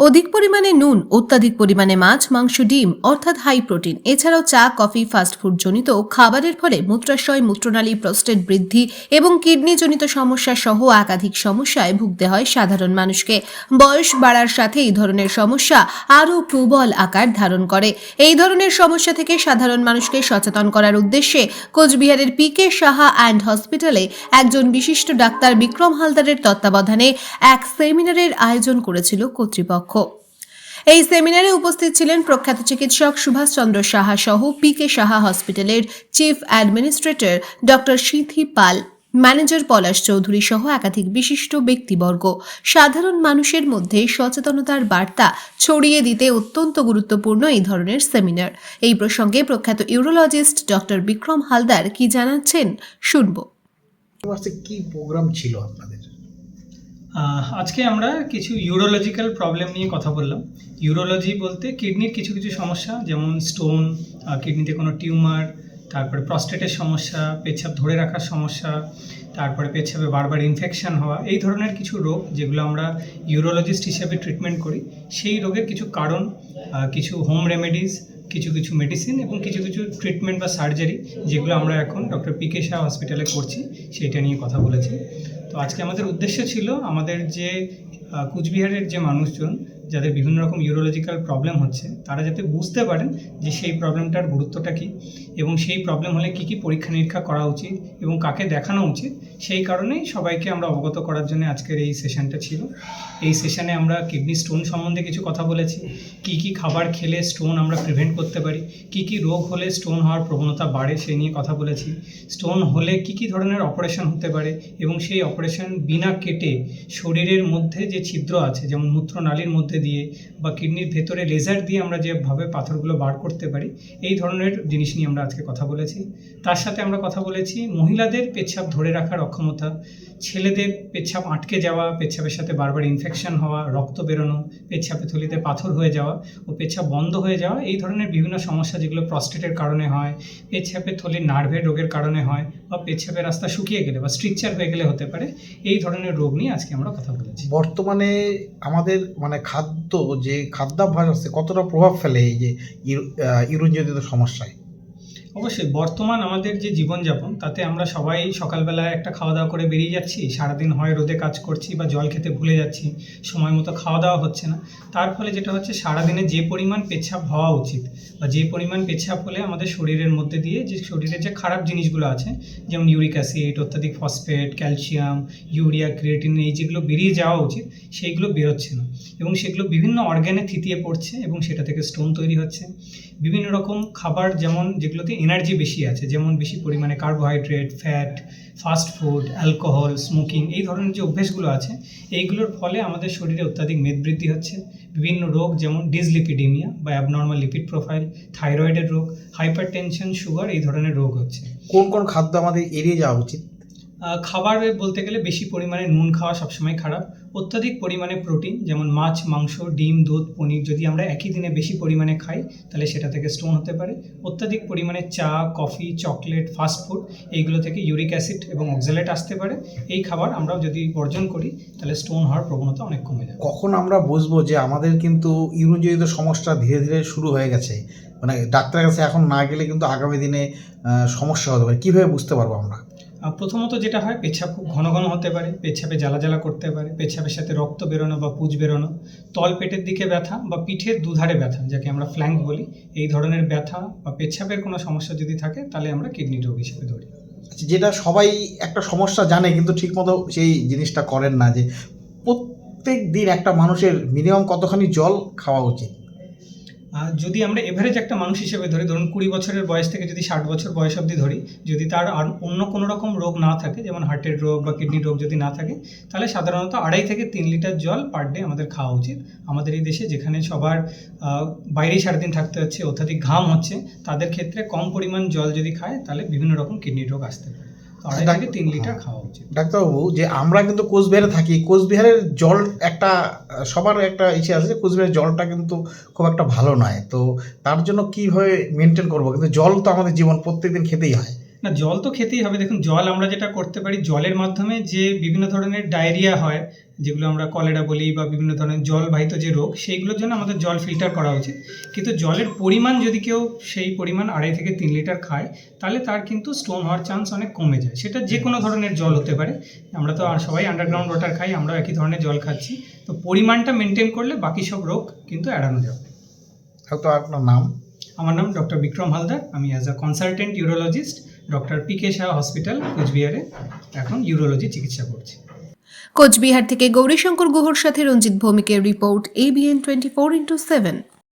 অধিক পরিমাণে নুন, অত্যাধিক পরিমাণে মাছ, মাংস, ডিম, অর্থাৎ হাই প্রোটিন এছাড়াও চা, কফি ফাস্টফুড জনিত খাবারের ফলে মূত্রাশয়, মূত্রনালী প্রস্টেট বৃদ্ধি এবং কিডনি জনিত সমস্যা সহ একাধিক সমস্যায় ভুগতে হয় সাধারণ মানুষকে। বয়স বাড়ার সাথে এই ধরনের সমস্যা আরও প্রবল আকার ধারণ করে। এই ধরনের সমস্যা থেকে সাধারণ মানুষকে সচেতন করার উদ্দেশ্যে কোচবিহারের পি কে সাহা অ্যান্ড হসপিটালে একজন বিশিষ্ট ডাক্তার বিক্রম হালদারের তত্ত্বাবধানে এক সেমিনারের আয়োজন করেছিল কর্তৃপক্ষ। এই সেমিনারে উপস্থিত ছিলেন প্রখ্যাত চিকিৎসক সুভাষচন্দ্র সাহা সহ পি কে সাহা হসপিটালের chief administrator doctor Sithi Pal, manager Palash Chowdhury সহ একাধিক বিশিষ্ট ব্যক্তিবর্গ। সাধারণ মানুষের মধ্যে সচেতনতার বার্তা ছড়িয়ে দিতে অত্যন্ত গুরুত্বপূর্ণ এই ধরনের সেমিনার। এই প্রসঙ্গে প্রখ্যাত ইউরোলজিস্ট ডক্টর বিক্রম হালদার কি জানাচ্ছেন শুনব। কি প্রোগ্রাম ছিল আপনাদের? আজকে আমরা কিছু ইউরোলজিক্যাল প্রবলেম নিয়ে কথা বললাম। ইউরোলজি বলতে কিডনির কিছু কিছু সমস্যা, যেমন স্টোন কিডনিতে কোনো টিউমার তারপরে প্রস্টেটের সমস্যা, পেচ্ছাপ ধরে রাখার সমস্যা, তারপরে পেচ্ছাপে বারবার ইনফেকশন হওয়া, এই ধরনের কিছু রোগ যেগুলো আমরা ইউরোলজিস্ট হিসেবে ট্রিটমেন্ট করি, সেই রোগের কিছু কারণ কিছু হোম রেমেডিস কিছু কিছু মেডিসিন এবং কিছু কিছু ট্রিটমেন্ট বা সার্জারি যেগুলো আমরা এখন ডক্টর পি কে শাহ হসপিটালে করছি, সেইটা নিয়ে কথা বলেছি। তো আজকে আমাদের উদ্দেশ্য ছিল আমাদের যে কুচবিহারের যে মানুষজন যাদের বিভিন্ন রকম ইউরোলজিক্যাল প্রবলেম হচ্ছে, তারা যাতে বুঝতে পারেন যে সেই প্রবলেমটার গুরুত্বটা কী এবং সেই প্রবলেম হলে কী কী পরীক্ষা নিরীক্ষা করা উচিত এবং কাকে দেখানো উচিত, সেই কারণেই সবাইকে আমরা অবগত করার জন্য আজকের এই সেশনটা ছিল। এই সেশনে আমরা কিডনি স্টোন সম্বন্ধে কিছু কথা বলেছি, কী কী খাবার খেলে স্টোন আমরা প্রিভেন্ট করতে পারি, কী কী রোগ হলে স্টোন হওয়ার প্রবণতা বাড়ে সেই নিয়ে কথা বলেছি স্টোন হলে কী কী ধরনের অপারেশন হতে পারে এবং সেই অপারেশন বিনা কেটে শরীরের মধ্যে যে ছিদ্র আছে, যেমন মূত্রনালীর মধ্যে দিয়ে বা কিডনির ভেতরে লেজার দিয়ে আমরা যেভাবে পাথরগুলো বার করতে পারি, এই ধরনের জিনিস নিয়ে আমরা আজকে কথা বলেছি। তার সাথে আমরা কথা বলেছি মহিলাদের পেচ্ছাপ ধরে রাখার অক্ষমতা, ছেলেদের পেচ্ছাপ আটকে যাওয়া, পেচ্ছাপের সাথে বারবার ইনফেকশন হওয়া, রক্ত বেরোনো, পেচ্ছাপে থলিতে পাথর হয়ে যাওয়া ও পেচ্ছাপ বন্ধ হয়ে যাওয়া, এই ধরনের বিভিন্ন সমস্যা যেগুলো প্রস্টেটের কারণে হয় পেচ্ছাপের থলির নার্ভের রোগের কারণে হয় বা পেচ্ছাপের রাস্তা শুকিয়ে গেলে বা স্ট্রিকচার হয়ে গেলে হতে পারে, এই ধরনের রোগ নিয়ে আজকে আমরা কথা বলেছি। বর্তমানে আমাদের মানে খাদ্য যে খাদ্যাভ্যাস আছে কতটা প্রভাব ফেলে এই যে ইউরোজনিত সমস্যায়? অবশ্যই, বর্তমান আমাদের যে জীবনযাপন, তাতে আমরা সবাই সকালবেলায় একটা খাওয়া দাওয়া করে বেরিয়ে যাচ্ছি, সারাদিন হয় রোদে কাজ করছি বা জল খেতে ভুলে যাচ্ছি, সময় মতো খাওয়া দাওয়া হচ্ছে না। তার ফলে যেটা হচ্ছে, সারাদিনে যে পরিমাণ পেচ্ছাপ হওয়া উচিত বা যে পরিমাণ পেচ্ছাপ হলে আমাদের শরীরের মধ্যে দিয়ে যে শরীরের যে খারাপ জিনিসগুলো আছে, যেমন ইউরিক অ্যাসিড, অত্যাধিক ফসফেট, ক্যালসিয়াম, ইউরিয়া, ক্রিয়েটিন, এই যেগুলো বেরিয়ে যাওয়া উচিত, সেইগুলো বেরোচ্ছে না। এবং সেগুলো বিভিন্ন অর্গ্যানে থিতিয়ে পড়ছে এবং সেটা থেকে স্টোন তৈরি হচ্ছে। বিভিন্ন রকম খাবার যেমন যেগুলোতে এনার্জি বেশি আছে, যেমন বেশি পরিমাণে carbohydrate fat fast food alcohol smoking এই ধরনের যে অভ্যেসগুলো আছে, এইগুলোর ফলে আমাদের শরীরে অত্যাধিক মেদবৃদ্ধি হচ্ছে। বিভিন্ন রোগ যেমন ডিসলিপিডিমিয়া বা অ্যাবনর্মাল লিপিড প্রোফাইল থাইরয়েডের রোগ হাইপার সুগার এই ধরনের রোগ হচ্ছে। কোন কোন খাদ্য আমাদের এড়িয়ে যাওয়া উচিত? খাবারে বলতে গেলে বেশি পরিমাণে নুন খাওয়া সবসময় খারাপ। অত্যাধিক পরিমাণে প্রোটিন যেমন মাছ, মাংস, ডিম, দুধ, পনির যদি আমরা একই দিনে বেশি পরিমাণে খাই, তাহলে সেটা থেকে স্টোন হতে পারে। অত্যাধিক পরিমাণে চা কফি চকলেট ফাস্টফুড এইগুলো থেকে ইউরিক অ্যাসিড এবং অক্সালেট আসতে পারে। এই খাবার আমরা যদি বর্জন করি, তাহলে স্টোন হওয়ার প্রবণতা অনেক কমে যাবে। কখন আমরা বুঝব যে আমাদের কিন্তু ইউরোজনিত সমস্যা ধীরে ধীরে শুরু হয়ে গেছে? মানে ডাক্তারের কাছে এখন না গেলে কিন্তু আগামী দিনে সমস্যা হতে পারে। কীভাবে বুঝতে পারব আমরা? প্রথমত যেটা হয় পেচ্ছাপ খুব ঘন ঘন হতে পারে পেচ্ছাপে জ্বালা জ্বালা করতে পারে পেচ্ছাপের সাথে রক্ত বেরোনো বা পুজ বেরোনো তল পেটের দিকে ব্যথা বা পিঠের দুধারে ব্যথা যাকে আমরা ফ্ল্যাঙ্ক বলি এই ধরনের ব্যথা বা পেচ্ছাপের কোনো সমস্যা যদি থাকে তাহলে আমরা কিডনি রোগ হিসেবে ধরি। আচ্ছা, যেটা সবাই একটা সমস্যা জানে কিন্তু ঠিকমতো সেই জিনিসটা করেন না যে প্রত্যেক দিন একটা মানুষের মিনিমাম কতখানি জল খাওয়া উচিত? যদি আমরা এভারেজ একটা মানুষ হিসেবে ধরি ধরুন কুড়ি বছরের বয়স থেকে যদি ষাট বছর বয়স অবধি ধরি যদি তার আর অন্য কোনো রকম রোগ না থাকে যেমন হার্টের রোগ বা কিডনির রোগ যদি না থাকে তাহলে সাধারণত আড়াই থেকে তিন লিটার জল পার ডে আমাদের খাওয়া উচিত। আমাদের এই দেশে যেখানে সবার আহ, বাইরেই সারাদিন থাকতে হচ্ছে অত্যাধিক ঘাম হচ্ছে তাদের ক্ষেত্রে কম পরিমাণ জল যদি খায় তাহলে বিভিন্ন রকম কিডনির রোগ আসতে পারে। আড়াই থেকে তিন লিটার খাওয়া উচিত। ডাক্তারবাবু যে আমরা কিন্তু কোচবিহারে থাকি কোচবিহারের জল একটা সবার একটা ইচ্ছে আছে যে কোচবিহারের জলটা কিন্তু খুব একটা ভালো নয়। তো তার জন্য কীভাবে মেনটেন করব? কিন্তু জল তো আমাদের জীবন প্রত্যেকদিন খেতেই হয়। না জল তো খেতেই হবে। দেখুন জল আমরা যেটা করতে পারি জলের মাধ্যমে যে বিভিন্ন ধরনের ডায়রিয়া হয় যেগুলো আমরা কলেরা বলি বা বিভিন্ন ধরনের জলবাহিত যে রোগ সেইগুলোর জন্য আমাদের জল ফিল্টার করা উচিত। কিন্তু জলের পরিমাণ যদি কেউ সেই পরিমাণ আড়াই থেকে তিন লিটার খায় তাহলে তার কিন্তু স্টোন হওয়ার চান্স অনেক কমে যায়। সেটা যে কোনো ধরনের জল হতে পারে। আমরা তো আর সবাই আন্ডারগ্রাউন্ড ওয়াটার খাই আমরাও একই ধরনের জল খাচ্ছি। তো পরিমাণটা মেনটেন করলে বাকি সব রোগ কিন্তু এড়ানো যাবে। হয়তো আপনার নাম? আমার নাম ডক্টর বিক্রম হালদার আমি as a consultant urologist doctor P K Shah hospital কোচবিহারে এখন ইউরোলজি চিকিৎসা করছি। কোচবিহার থেকে গৌরীশঙ্কর গুহর সাথে Ranjit ভৌমিকের report ABN twenty four into seven